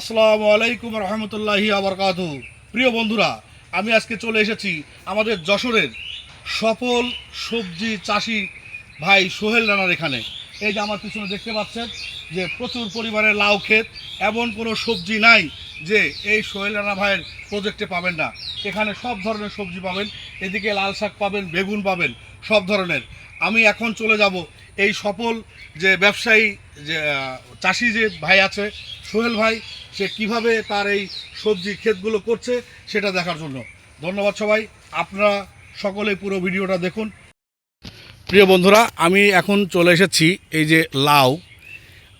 আসসালামু আলাইকুম রহমতুল্লাহি আবরকাত প্রিয় বন্ধুরা, আমি আজকে চলে এসেছি আমাদের যশোরের সফল সবজি চাষি ভাই সোহেল রানার এখানে। এই যে আমার পিছনে দেখতে পাচ্ছেন যে প্রচুর পরিমাণে লাউ ক্ষেত, এমন কোনো সবজি নাই যে এই সোহেল রানা ভাইয়ের প্রজেক্টে পাবেন না। এখানে সব ধরনের সবজি পাবেন, এদিকে লাল শাক পাবেন, বেগুন পাবেন, সব ধরনের। আমি এখন চলে যাব এই সফল যে ব্যবসায়ী যে চাষি যে ভাই আছে, সোহেল ভাই, সে কীভাবে তার এই সবজি ক্ষেতগুলো করছে সেটা দেখার জন্য। ধন্যবাদ সবাই। আপনারা সকলে পুরো ভিডিওটা দেখুন। প্রিয় বন্ধুরা, আমি এখন চলে এসেছি এই যে লাউ।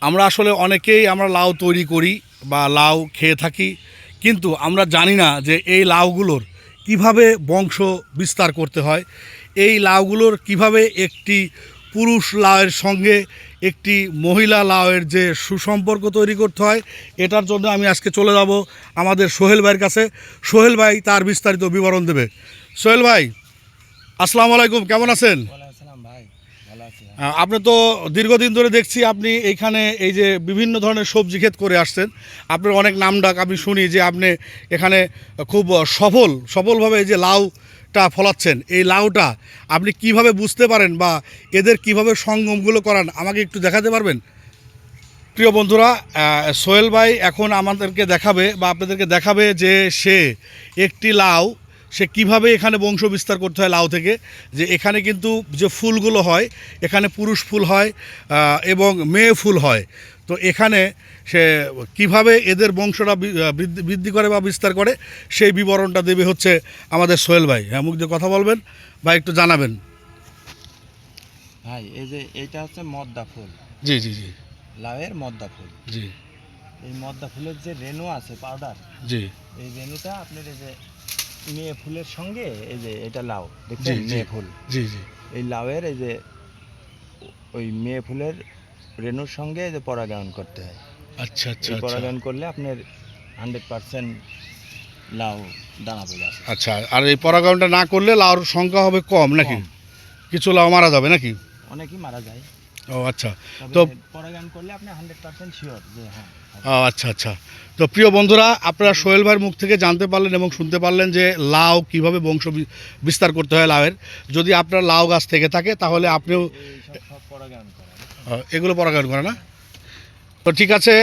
আমরা আসলে অনেকেই আমরা লাউ তৈরি করি বা লাউ খেয়ে থাকি, কিন্তু আমরা জানি না যে এই লাউগুলোর কীভাবে বংশ বিস্তার করতে হয়, এই লাউগুলোর কীভাবে একটি পুরুষ লাউয়ের সঙ্গে একটি মহিলা লাউয়ের যে সুসম্পর্ক তৈরি করতে হয় এটার জন্য আমি আজকে চলে যাব আমাদের সোহেল ভাইয়ের কাছে। সোহেল ভাই তার বিস্তারিত বিবরণ দেবে। সোহেল ভাই আসসালামু আলাইকুম কেমন আছেন? আপনি তো দীর্ঘদিন ধরে দেখছি আপনি এইখানে এই যে বিভিন্ন ধরনের সবজি ক্ষেত করে আসছেন। আপনার অনেক নাম ডাক আমি শুনি যে আপনি এখানে খুব সফল সফলভাবে এই যে লাউটা ফলাচ্ছেন, এই লাউটা আপনি কীভাবে বুঝতে পারেন বা এদের কীভাবে সঙ্গমগুলো করান, আমাকে একটু দেখাতে পারবেন? প্রিয় বন্ধুরা সোহেল ভাই এখন আমাদেরকে দেখাবে বা আপনাদেরকে দেখাবে যে সে একটি লাউ সে কীভাবে এখানে বংশ বিস্তার করতে হয় লাউ থেকে যে এখানে কিন্তু যে ফুলগুলো হয় এখানে পুরুষ ফুল হয় এবং মেয়ে ফুল হয়। তো এখানে সে কীভাবে এদের বংশটা বৃদ্ধি করে বা বিস্তার করে সেই বিবরণটা দেবে হচ্ছে আমাদের সোহেল ভাই। হ্যাঁ মুখ দিয়ে কথা বলবেন বা একটু জানাবেন। ভাই এই যে এইটা হচ্ছে মদ্দা ফুল। জি জি জি। লাউয়ের মদ্দা ফুল। জি। এই মদ্দা ফুলের যে রেণু আছে পাউডার জি। এই রেণুটা আপনার এই যে মেয়ে ফুলের সঙ্গে এই যে এটা লাউ দেখছেন? মেয়ে ফুল। জি জি। এই লাউয়ের এই যে ওই মেয়ে ফুলের রেণুর সঙ্গে যে পরাগায়ন করতে হয়। আচ্ছা আচ্ছা আচ্ছা। পরাগায়ন করলে আপনার হান্ড্রেড পার্সেন্ট লাউ দানা পেয়ে আচ্ছা আর এই পরাগায়নটা না করলে লাউর সংখ্যা হবে কম নাকি? কিছু লাউ মারা যাবে নাকি? অনেকই মারা যায়। ও আচ্ছা। তো করলে আপনি হান্ড্রেড পার্সেন্ট শিওর যে হ্যাঁ ও আচ্ছা আচ্ছা। তো প্রিয় বন্ধুরা আপনারা সোহেল ভাইয়ের মুখ থেকে জানতে পারলেন এবং শুনতে পারলেন যে লাউ কীভাবে বংশ বিস্তার করতে হয় লাউয়ের। যদি আপনার লাউ গাছ থেকে থাকে তাহলে আপনিও এগুলো পরাগায়ন করে না? তো ঠিক আছে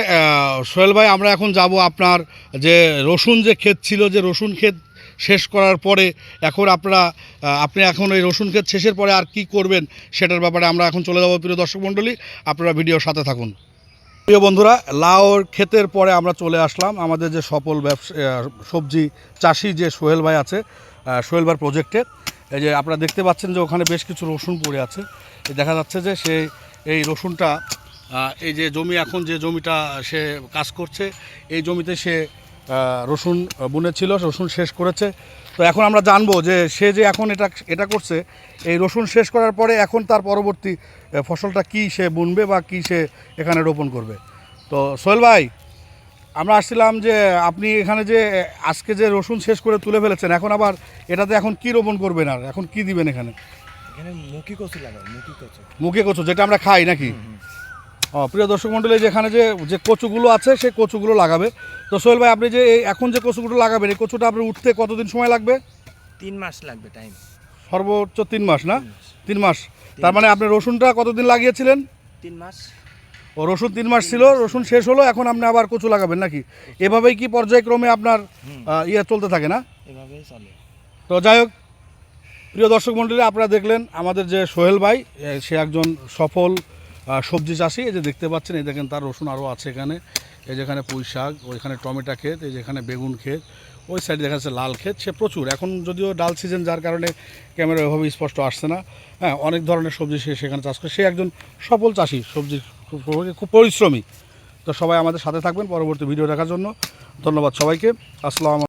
সোহেল ভাই আমরা এখন যাব আপনার যে রসুন যে ক্ষেত ছিল যে রসুন ক্ষেত শেষ করার পরে এখন আপনারা আপনি এখন ওই রসুন ক্ষেত শেষের পরে আর কি করবেন সেটার ব্যাপারে আমরা এখন চলে যাব প্রিয় দর্শক মণ্ডলী। আপনারা ভিডিওর সাথে থাকুন। প্রিয় বন্ধুরা, লাউর ক্ষেতের পরে আমরা চলে আসলাম আমাদের যে সফল ব্যবসা সবজি চাষি যে সোহেল ভাই আছে সোহেল ভাই প্রজেক্টে এই যে আপনারা দেখতে পাচ্ছেন যে ওখানে বেশ কিছু রসুন পড়ে আছে। এই দেখা যাচ্ছে যে সে এই রসুনটা এই যে জমি, এখন যে জমিটা সে কাজ করছে, এই জমিতে সে রসুন বুনেছিল রসুন শেষ করেছে। তো এখন আমরা জানব যে সে যে এখন এটা এটা করছে এই রসুন শেষ করার পরে এখন তার পরবর্তী ফসলটা কি সে বুনবে বা কি সে এখানে রোপণ করবে? তো সোহেল ভাই আমরা আসছিলাম যে আপনি এখানে যে আজকে যে রসুন শেষ করে তুলে ফেলেছেন এখন আবার এটাতে এখন কি রোপণ করবেন আর? এখন কি দিবেন এখানে? এখানে মুখি কচু লাগাও মুখি কচু। মুখে কচু যেটা আমরা খাই নাকি? প্রিয় দর্শক মণ্ডলী যে এখানে যে যে কচুগুলো আছে সেই কচুগুলো লাগাবে। তো সোহেল ভাই আপনি যে এখন যে কচুগুলো লাগাবেন এই কচুটা আপনার উঠতে কতদিন সময় লাগবে? তিন মাস লাগবে টাইম সর্বোচ্চ তিন মাস না? তিন মাস। তার মানে আপনি রসুনটা কতদিন লাগিয়েছিলেন? তিন মাস। ও রসুন তিন মাস ছিল রসুন শেষ হলো এখন আপনি আবার কচু লাগাবেন নাকি? এভাবেই কি পর্যায়ক্রমে আপনার ইয়ে চলতে থাকে না? এভাবেই চলে। তো যাই হোক প্রিয় দর্শক মণ্ডলী আপনারা দেখলেন আমাদের যে সোহেল ভাই সে একজন সফল সবজি চাষি, এই যে দেখতে পাচ্ছেন, এই দেখেন তার রসুন আরও আছে এখানে। এই যেখানে পুঁই শাক, ওইখানে টমেটো ক্ষেত, এই যেখানে বেগুন ক্ষেত, ওই সাইডে দেখা যাচ্ছে লাল ক্ষেত। সে প্রচুর। এখন যদিও ডাল সিজন, যার কারণে ক্যামেরা ওইভাবে স্পষ্ট আসছে না। হ্যাঁ অনেক ধরনের সবজি সে সেখানে চাষ করে। সে একজন সফল চাষি, সবজি খুব পরিশ্রমী। তো সবাই আমাদের সাথে থাকবেন পরবর্তী ভিডিও দেখার জন্য। ধন্যবাদ সবাইকে। আসসালাম